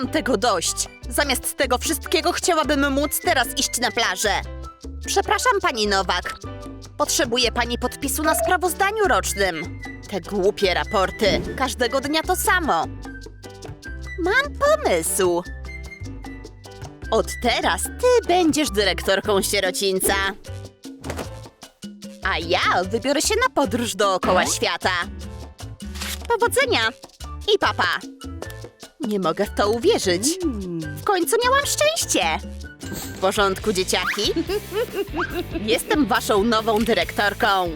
Mam tego dość. Zamiast tego wszystkiego chciałabym móc teraz iść na plażę. Przepraszam, pani Nowak. Potrzebuje pani podpisu na sprawozdaniu rocznym. Te głupie raporty. Każdego dnia to samo. Mam pomysł. Od teraz ty będziesz dyrektorką sierocińca. A ja wybiorę się na podróż dookoła świata. Powodzenia i papa. Nie mogę w to uwierzyć. W końcu miałam szczęście. W porządku, dzieciaki. Jestem waszą nową dyrektorką.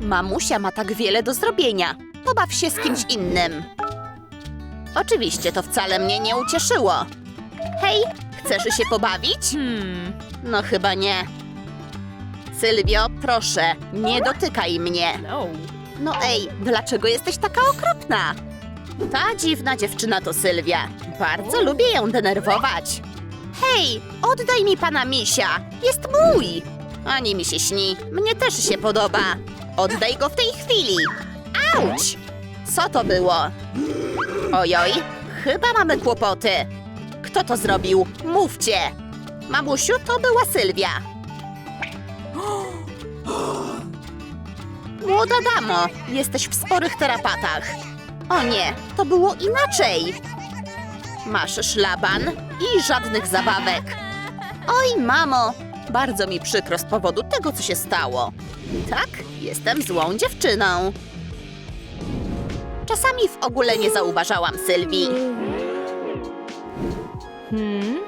Mamusia ma tak wiele do zrobienia. Pobaw się z kimś innym. Oczywiście to wcale mnie nie ucieszyło. Hej, chcesz się pobawić? No chyba nie. Sylwio, proszę, nie dotykaj mnie. No. No ej, dlaczego jesteś taka okropna? Ta dziwna dziewczyna to Sylwia. Bardzo lubię ją denerwować. Hej, oddaj mi pana misia. Jest mój. Ani mi się śni. Mnie też się podoba. Oddaj go w tej chwili. Auć! Co to było? Ojoj, chyba mamy kłopoty. Kto to zrobił? Mówcie. Mamusiu, to była Sylwia. Młoda damo, jesteś w sporych terapatach. O nie, to było inaczej. Masz szlaban i żadnych zabawek. Oj, mamo, bardzo mi przykro z powodu tego, co się stało. Tak, jestem złą dziewczyną. Czasami w ogóle nie zauważałam Sylwii. Hmm?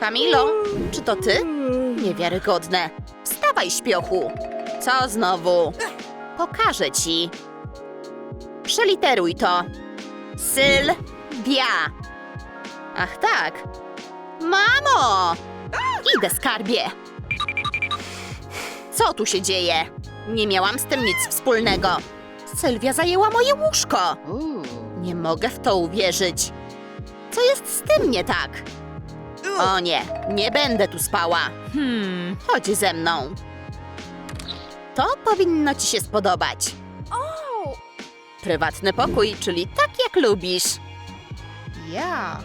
Kamilo, czy to ty? Niewiarygodne. Wstawaj, śpiochu. Co znowu? Pokażę ci. Przeliteruj to. Sylwia. Ach tak. Mamo! Idę, skarbie. Co tu się dzieje? Nie miałam z tym nic wspólnego. Sylwia zajęła moje łóżko. Nie mogę w to uwierzyć. Co jest z tym nie tak? O nie, nie będę tu spała. Hmm. Chodź ze mną. To powinno ci się spodobać. Prywatny pokój, czyli tak jak lubisz. Ja.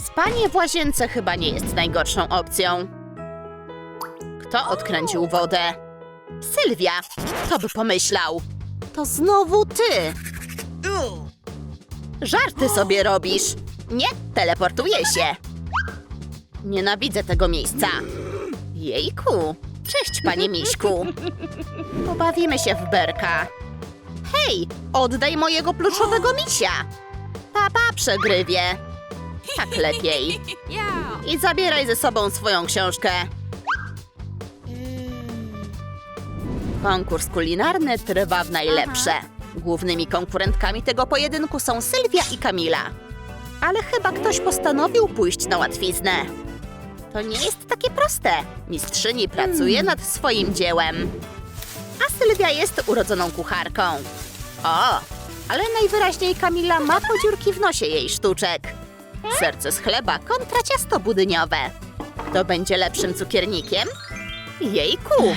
Spanie w łazience chyba nie jest najgorszą opcją. Kto odkręcił wodę? Sylwia, kto by pomyślał? To znowu ty. Żarty sobie robisz. Nie, teleportuję się. Nienawidzę tego miejsca. Jejku, cześć panie Miśku. Pobawimy się w berka. Hej, oddaj mojego pluszowego misia. Papa przegrywie. Tak lepiej. I zabieraj ze sobą swoją książkę. Konkurs kulinarny trwa w najlepsze. Głównymi konkurentkami tego pojedynku są Sylwia i Kamila. Ale chyba ktoś postanowił pójść na łatwiznę. To nie jest takie proste. Mistrzyni pracuje nad swoim dziełem. A Sylwia jest urodzoną kucharką. O, ale najwyraźniej Kamila ma podziurki w nosie jej sztuczek. Serce z chleba kontra ciasto budyniowe. Kto będzie lepszym cukiernikiem? Jejku!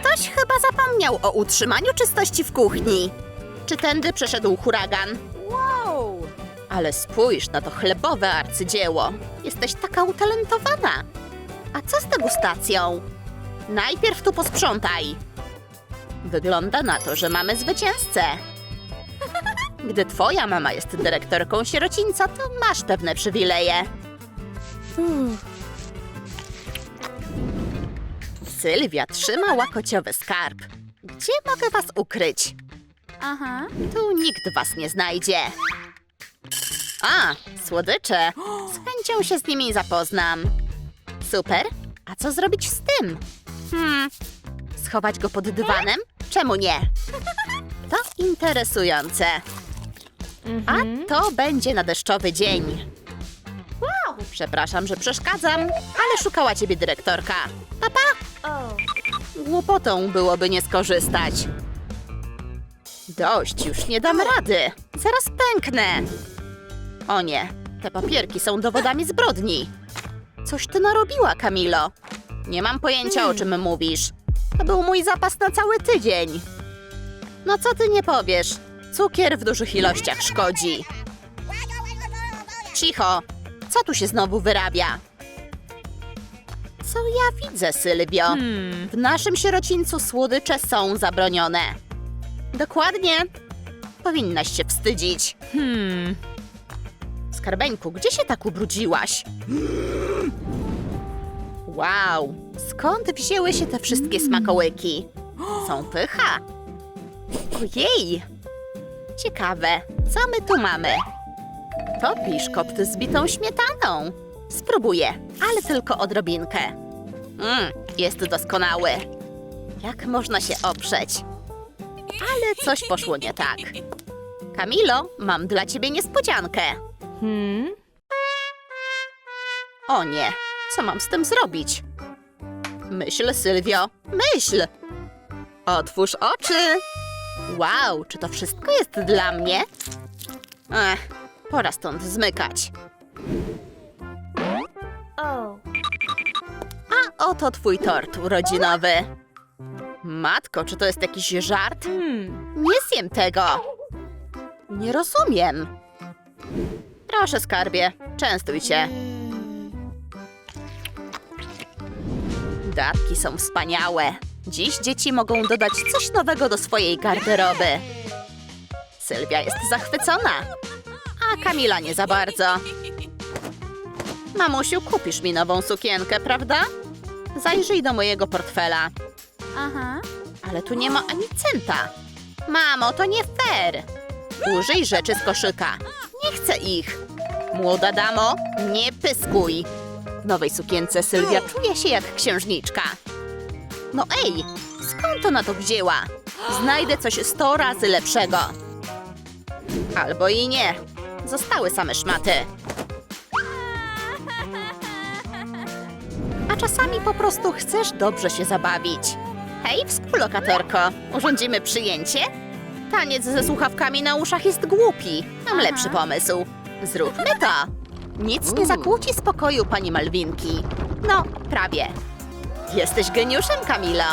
Ktoś chyba zapomniał o utrzymaniu czystości w kuchni. Czy tędy przeszedł huragan? Wow. Ale spójrz na to chlebowe arcydzieło. Jesteś taka utalentowana. A co z degustacją? Najpierw tu posprzątaj. Wygląda na to, że mamy zwycięzcę. Gdy twoja mama jest dyrektorką sierocińca, to masz pewne przywileje. Sylwia trzyma łakociowy skarb. Gdzie mogę was ukryć? Aha. Tu nikt was nie znajdzie. A, słodycze. Z chęcią się z nimi zapoznam. Super. A co zrobić z tym? Hmm. Schować go pod dywanem? Czemu nie? To interesujące. A to będzie na deszczowy dzień. Przepraszam, że przeszkadzam, ale szukała ciebie dyrektorka. Papa, Oh. głupotą byłoby nie skorzystać. Dość, już nie dam rady. Zaraz pęknę. O nie, te papierki są dowodami zbrodni. Coś ty narobiła, Kamilo. Nie mam pojęcia, o czym mówisz. To był mój zapas na cały tydzień. No co ty nie powiesz? Cukier w dużych ilościach szkodzi. Cicho! Co tu się znowu wyrabia? Co ja widzę, Sylwio? Hmm. W naszym sierocińcu słodycze są zabronione. Dokładnie. Powinnaś się wstydzić. Hmm. Skarbeńku, gdzie się tak ubrudziłaś? Wow, skąd wzięły się te wszystkie smakołyki? Są pycha. Ojej! Ciekawe, co my tu mamy? To biszkopt z bitą śmietaną. Spróbuję, ale tylko odrobinkę. Mmm, jest doskonały. Jak można się oprzeć? Ale coś poszło nie tak. Kamilo, mam dla ciebie niespodziankę. Hmm. O nie, co mam z tym zrobić? Myśl, Sylwio, myśl! Otwórz oczy! Wow, czy to wszystko jest dla mnie? Ech, pora stąd zmykać. A oto twój tort urodzinowy. Matko, czy to jest jakiś żart? Hmm. Nie zjem tego! Nie rozumiem. Proszę, skarbie, częstuj się. Datki są wspaniałe. Dziś dzieci mogą dodać coś nowego do swojej garderoby. Sylwia jest zachwycona, a Kamila nie za bardzo. Mamusiu, kupisz mi nową sukienkę, prawda? Zajrzyj do mojego portfela. Aha. Ale tu nie ma ani centa. Mamo, to nie fair. Użyj rzeczy z koszyka. Nie chcę ich. Młoda damo, nie pyskuj. Nowej sukience Sylwia czuje się jak księżniczka. No ej, skąd ona to wzięła? Znajdę coś sto razy lepszego. Albo i nie. Zostały same szmaty. A czasami po prostu chcesz dobrze się zabawić. Hej, współlokatorko, urządzimy przyjęcie? Taniec ze słuchawkami na uszach jest głupi. Mam lepszy pomysł. Zróbmy to. Nic nie zakłóci spokoju pani Malwinki. No, prawie. Jesteś geniuszem, Kamilo.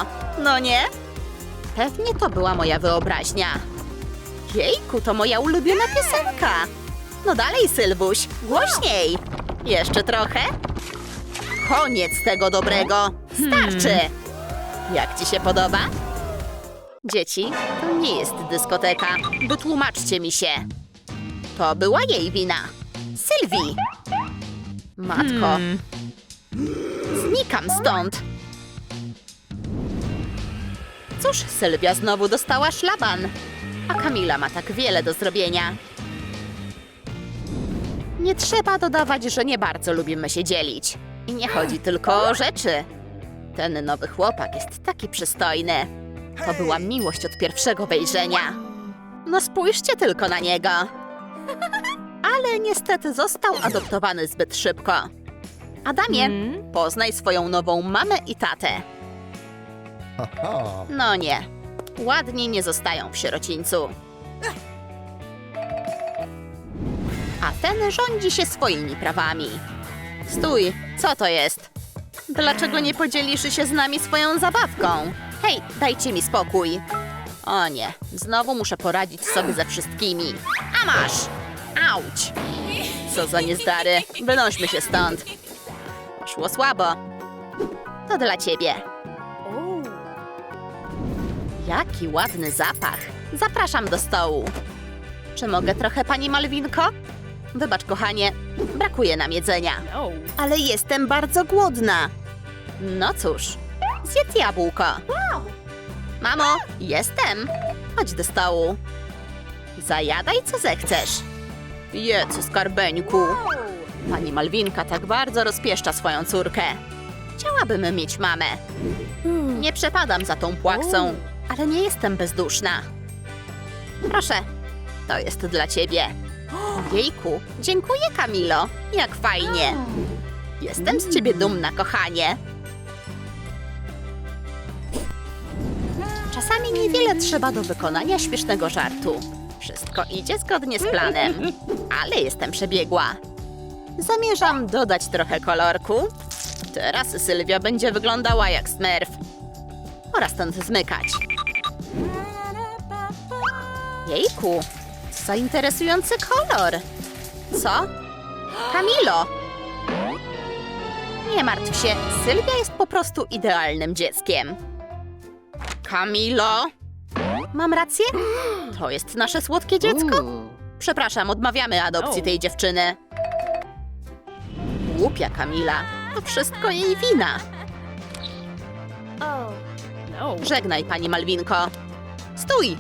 No nie? Pewnie to była moja wyobraźnia. Jejku, to moja ulubiona piosenka. No dalej, Sylwuś, głośniej. Jeszcze trochę? Koniec tego dobrego. Starczy. Jak ci się podoba? Dzieci, to nie jest dyskoteka. Wytłumaczcie mi się. To była jej wina. Sylwii. Matko, Hmm. znikam stąd. Cóż, Sylwia znowu dostała szlaban, a Kamila ma tak wiele do zrobienia. Nie trzeba dodawać, że nie bardzo lubimy się dzielić. I nie chodzi tylko o rzeczy. Ten nowy chłopak jest taki przystojny. To była miłość od pierwszego wejrzenia. No spójrzcie tylko na niego. Ale niestety został adoptowany zbyt szybko. Adamie, Hmm. poznaj swoją nową mamę i tatę. No nie, ładni nie zostają w sierocińcu. A ten rządzi się swoimi prawami. Stój, co to jest? Dlaczego nie podzielisz się z nami swoją zabawką? Hej, dajcie mi spokój. O nie, znowu muszę poradzić sobie ze wszystkimi. A masz! Auć! Co za niezdary, wynośmy się stąd. Poszło słabo. To dla ciebie. Jaki ładny zapach. Zapraszam do stołu. Czy mogę trochę, pani Malwinko? Wybacz, kochanie, brakuje nam jedzenia. Ale jestem bardzo głodna. No cóż, zjedz jabłko. Mamo, jestem. Chodź do stołu. Zajadaj, co zechcesz. Jedz, skarbeńku. Pani Malwinka tak bardzo rozpieszcza swoją córkę. Chciałabym mieć mamę. Nie przepadam za tą płaksą, ale nie jestem bezduszna. Proszę, to jest dla ciebie. Jejku, dziękuję Kamilo. Jak fajnie. Jestem z ciebie dumna, kochanie. Czasami niewiele trzeba do wykonania śmiesznego żartu. Wszystko idzie zgodnie z planem, ale jestem przebiegła. Zamierzam dodać trochę kolorku. Teraz Sylwia będzie wyglądała jak Smurf. Pora stąd zmykać. Jejku, co interesujący kolor. Co? Kamilo! Nie martw się, Sylwia jest po prostu idealnym dzieckiem. Kamilo! Mam rację? To jest nasze słodkie dziecko? Przepraszam, odmawiamy adopcji tej dziewczyny. Głupia Kamila. To wszystko jej wina. No. Żegnaj, pani Malwinko. Stój!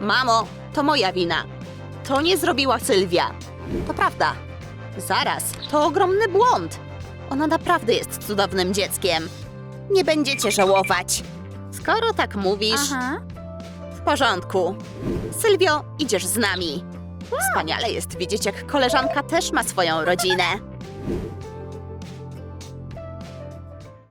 Mamo, to moja wina. To nie zrobiła Sylwia. To prawda. Zaraz, to ogromny błąd. Ona naprawdę jest cudownym dzieckiem. Nie będziecie żałować. Skoro tak mówisz, Aha. Porządku. Sylwio, idziesz z nami. Wspaniale jest widzieć, jak koleżanka też ma swoją rodzinę.